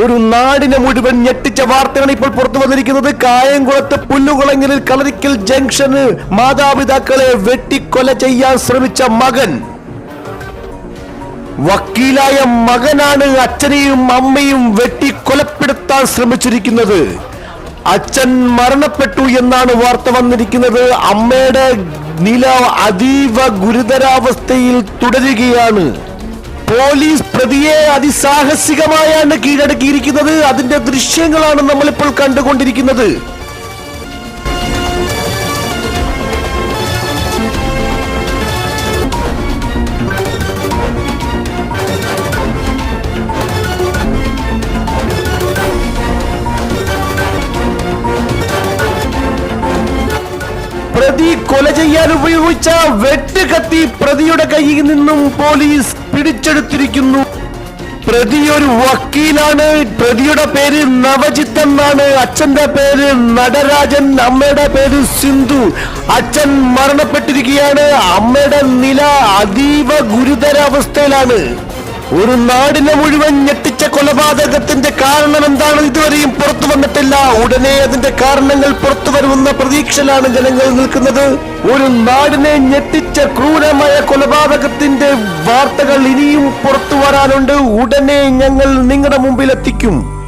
ഒരു നാടിനെ മുഴുവൻ ഞെട്ടിച്ച വാർത്തയാണ് ഇപ്പോൾ പുറത്തു വന്നിരിക്കുന്നത്. കായംകുളത്ത് പുല്ലുകുളങ്ങലിൽ കളരിക്കൽ ജംഗ്ഷന് മാതാപിതാക്കളെ വെട്ടിക്കൊല ചെയ്യാൻ ശ്രമിച്ച മകൻ. വക്കീലായ മകനാണ് അച്ഛനെയും അമ്മയും വെട്ടിക്കൊലപ്പെടുത്താൻ ശ്രമിച്ചിരിക്കുന്നത്. അച്ഛൻ മരണപ്പെട്ടു എന്നാണ് വാർത്ത വന്നിരിക്കുന്നത്. അമ്മയുടെ നില അതീവ ഗുരുതരാവസ്ഥയിൽ തുടരുകയാണ്. പോലീസ് പ്രതിയെ അതിസാഹസികമായാണ് കീഴടക്കിയിരിക്കുന്നത്. അതിന്റെ ദൃശ്യങ്ങളാണ് നമ്മളിപ്പോൾ കണ്ടുകൊണ്ടിരിക്കുന്നത്. പ്രതി കൊല ചെയ്യാൻ ഉപയോഗിച്ച വെട്ടുകത്തി പ്രതിയുടെ കയ്യിൽ നിന്നും പോലീസ് പിടിച്ചെടുത്തിരിക്കുന്നു. പ്രതിയൊരു വക്കീലാണ്. പ്രതിയുടെ പേര് നവജിത്ത് എന്നാണ്. അച്ഛന്റെ പേര് നടരാജൻ അമ്മയുടെ പേര് സിന്ധു. അച്ഛൻ മരണപ്പെട്ടിരിക്കുകയാണ്. അമ്മയുടെ നില അതീവ ഗുരുതരാവസ്ഥയിലാണ്. ഒരു നാടിനെ മുഴുവൻ ഞെട്ടിച്ച കൊലപാതകത്തിന്റെ കാരണം എന്താണ്? ഇതുവരെയും പുറത്തു വന്നിട്ടില്ല. ഉടനെ അതിന്റെ കാരണങ്ങൾ പുറത്തു വരുമെന്ന പ്രതീക്ഷയിലാണ് ജനങ്ങൾ നിൽക്കുന്നത്. ഒരു നാടിനെ ഞെട്ടിച്ച ക്രൂരമായ കൊലപാതകത്തിന്റെ വാർത്തകൾ ഇനിയും പുറത്തു വരാനുണ്ട്. ഉടനെ ഞങ്ങൾ നിങ്ങളുടെ മുമ്പിൽ എത്തിക്കും